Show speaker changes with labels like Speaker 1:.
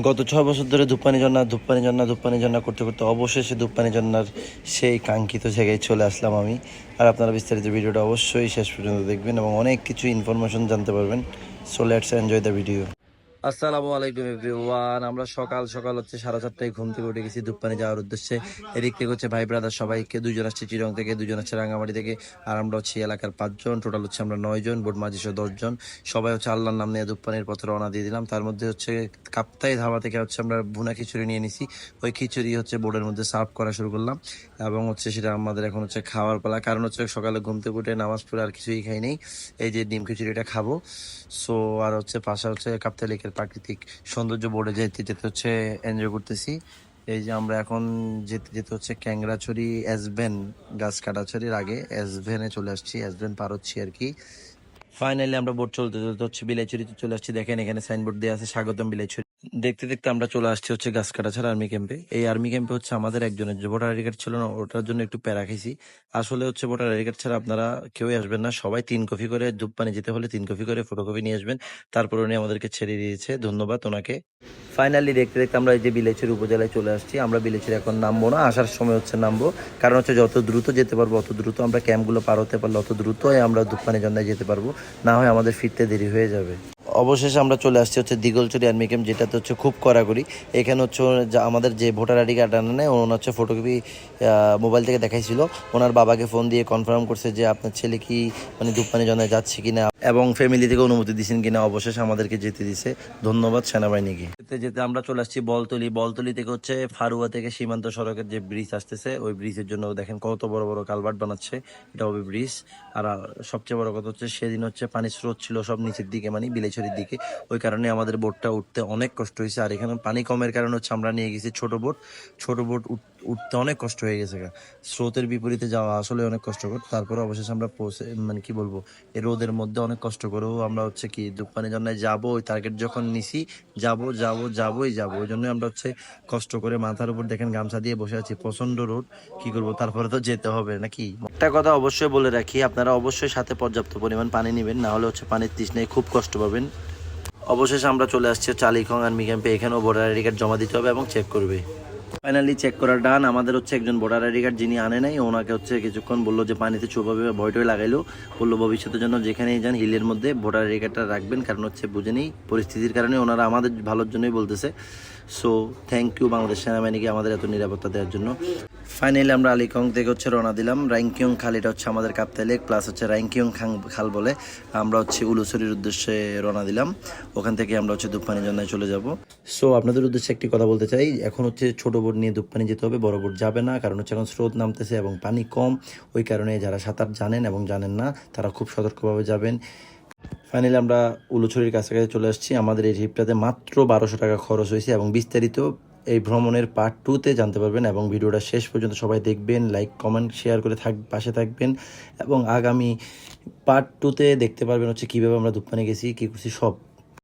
Speaker 1: গত ছয় বছর ধরে ধূপপানি জন্না ধূপপানি জন্না ধূপপানি জন্না করতে করতে অবশেষে ধূপপানি জন্নার সেই কাঙ্ক্ষিত জায়গায় চলে আসলাম আমি। আর আপনারা বিস্তারিত ভিডিওটা অবশ্যই শেষ পর্যন্ত দেখবেন এবং অনেক কিছু ইনফরমেশন জানতে পারবেন। So let's enjoy the video আসসালামু আলাইকুম এভরিওয়ান। আমরা সকাল সকাল হচ্ছে সাড়ে চারটায় ঘুম থেকে উঠে গেছি দুপানি যাওয়ার উদ্দেশ্যে। এদিক থেকে হচ্ছে ভাই ব্রাদার সবাইকে, দুজন আসছে চিরং থেকে, দুজন আসছে রাঙ্গামাটি থেকে, আর আমরা হচ্ছে এলাকার পাঁচজন। টোটাল হচ্ছে আমরা নয় জন বোট মাঝি সহ দশজন। সবাই হচ্ছে আল্লাহর নাম নিয়ে দুপানির পথে রওনা দিয়ে দিলাম। তার মধ্যে হচ্ছে কাপ্তাই ধাবা থেকে হচ্ছে আমরা ভুনা খিচুড়ি নিয়ে নিছি। ওই খিচুড়ি হচ্ছে বোর্ডের মধ্যে সার্ভ করা শুরু করলাম। এবং হচ্ছে সেটা আমাদের এখন হচ্ছে খাওয়ার পালা। কারণ হচ্ছে সকালে ঘুম থেকে উঠে নামাজ পড়ে আর কিছুই খাই নেই। এই যে ডিম খিচুড়িটা খাব। সো আর হচ্ছে পাশে হচ্ছে কাপ্তাই লেকের প্রাকৃতিক সৌন্দর্য বোর্ডে যেতে যেতে হচ্ছে এনজয় করতেছি। এই যে আমরা এখন যেতে যেতে হচ্ছে ক্যাংরাছড়ি অ্যাসবেন গাছ কাটাছড়ির আগে। অ্যাসভেনে চলে আসছি অ্যাসবেন পার হচ্ছি আর কি। ফাইনালি আমরা বোর্ড চলতে চলতে হচ্ছে বিলাইছড়িতে চলে আসছি। দেখেন এখানে সাইনবোর্ড দেওয়া আছে, স্বাগতম বিলাইছড়ি। দেখতে দেখতে আমরা চলে আসছি হচ্ছে গাছ কাটা ছাড়া আর্মি ক্যাম্পে এই আর্মি ক্যাম্পে হচ্ছে আমাদের একজনের যে ভোটার আইডি কার্ড ছিল না, ওটার জন্য একটু প্যারা খাইছি। আসলে হচ্ছে ভোটার আইডি কার্ড ছাড়া আপনারা কেউই আসবেন না। সবাই তিন কপি করে ধূপপানি যেতে হলে তিন কপি করে ফটোকপি নিয়ে আসবেন। তারপর উনি আমাদেরকে ছেড়ে দিয়েছে। ধন্যবাদ ওনাকে। ফাইনালি দেখতে দেখতে আমরা এই যে বিলেচুর উপজেলায় চলে আসছি। আমরা বিলেচুর এখন নামবো না, আসার সময় হচ্ছে নামবো। কারণ হচ্ছে যত দ্রুত যেতে পারব, অত দ্রুত আমরা ক্যাম্পগুলো পার হতে পারলে অত দ্রুতই আমরা ধূপপানি জন্দায় যেতে পারব। না হয় আমাদের ফিরতে দেরি হয়ে যাবে। অবশেষে আমরা চলে আসছি হচ্ছে দিগলচুরি আর্মি ক্যাম্প যেটাতে হচ্ছে খুব কড়াকড়ি। এখানে হচ্ছে আমাদের যে ভোটার আইডি কার্ড আনে ওনার হচ্ছে ফটোকপি মোবাইল থেকে দেখাইছিল। ওনার বাবাকে ফোন দিয়ে কনফার্ম করছে যে আপনার ছেলে কি মানে ধূপপানি জন্দায় যাচ্ছে কিনা এবং ফ্যামিলি থেকে অনুমতি দিয়েছেন কিনা, অবশেষে আমাদেরকে যেতে দিছে। ধন্যবাদ সেনাবাহিনীকে। যেতে যেতে আমরা চলে আসছি বলতলি। বলতলি থেকে হচ্ছে ফারুয়া থেকে সীমান্ত সড়কের যে ব্রিজ আসতেছে, ওই ব্রিজের জন্য দেখেন কত বড় বড় কালভার্ট বানাচ্ছে। এটা হবে ব্রিজ আর সবচেয়ে বড় কথা হচ্ছে, সেদিন হচ্ছে পানির স্রোত ছিল সব নিচের দিকে মানে বিলেছড়ির দিকে। ওই কারণে আমাদের বোটটা উঠতে অনেক কষ্ট হয়েছে। আর এখানে পানি কমের কারণে হচ্ছে আমরা নিয়ে গেছি ছোট বোট। ছোট বোট উঠ- উঠতে অনেক কষ্ট হয়ে গেছে। স্রোতের বিপরীতে যাওয়া আসলে অনেক কষ্টকর। তারপরে অবশেষে আমরা পৌঁছে মানে কি বলব, এই রোদের মধ্যে অনেক কষ্ট করেও আমরা হচ্ছে কি দুপানি জন্যায় যাব, ওই টার্গেট যখন নিছি, যাব যাব যাবোই যাব। ওই জন্য আমরা হচ্ছে কষ্ট করে মাথার উপর দেখেন গামছা দিয়ে বসে আছি। প্রচণ্ড রোদ, কি করব, তারপরে তো যেতে হবে নাকি? একটা কথা অবশ্যই বলে রাখি, আপনারা অবশ্যই সাথে পর্যাপ্ত পরিমাণ পানি নেবেন, না হলে হচ্ছে পানির তৃষ্ণায় খুব কষ্ট পাবেন। অবশেষে আমরা চলে আসছি চালিখং আর্মি ক্যাম্পে এখানেও ভোটার আইডি কার্ড জমা দিতে হবে এবং চেক করবে। ফাইনালি চেক করার ডান, আমাদের হচ্ছে একজন ভোটার আইডি কার্ড যিনি আনে নাই, ওনাকে হচ্ছে কিছুক্ষণ বলল যে পানিতে চুপাবে ভয়টয় লাগাইলো, বলল ভবিষ্যতের জন্য যেখানেই যান হিলের মধ্যে ভোটার আইডি কার্ডটা রাখবেন, কারণ হচ্ছে বুঝে নেই পরিস্থিতির কারণে ওনারা আমাদের ভালোর জন্যই বলতেছে। সো থ্যাংক ইউ বাংলাদেশ সেনাবাহিনীকে আমাদের এত নিরাপত্তা দেওয়ার জন্য। ফাইনালি আমরা আলিকং থেকে হচ্ছে রওনা দিলাম। রাইংকিয়ং খাল, এটা হচ্ছে আমাদের কাপ্তাই লেক প্লাস হচ্ছে রাইংকিয়ং খাং খাল বলে আমরা হচ্ছে উলুসরির উদ্দেশ্যে রওনা দিলাম। ওখান থেকে আমরা হচ্ছে দুপানি জন্নায় চলে যাব। সো আপনাদের উদ্দেশ্যে একটি কথা বলতে চাই। এখন হচ্ছে ছোট বোট নিয়ে দুপানি যেতে হবে, বড় বোট যাবে না, কারণ হচ্ছে এখন স্রোত নামতেছে এবং পানি কম। ওই কারণে যারা সাঁতার জানেন এবং জানেন না, তারা খুব সতর্কভাবে যাবেন। ফাইনালি আমরা উলুছড়ির কাছাকাছি চলে আসছি। আমাদের এই ট্রিপটাতে মাত্র বারোশো টাকা খরচ হয়েছে এবং বিস্তারিত এই ভ্রমণের পার্ট টুতে জানতে পারবেন এবং ভিডিওটা শেষ পর্যন্ত সবাই দেখবেন লাইক কমেন্ট শেয়ার করে থাক, পাশে থাকবেন এবং আগামী পার্ট টুতে দেখতে পারবেন হচ্ছে কীভাবে আমরা দুপানে গেছি, কী করছি, সব।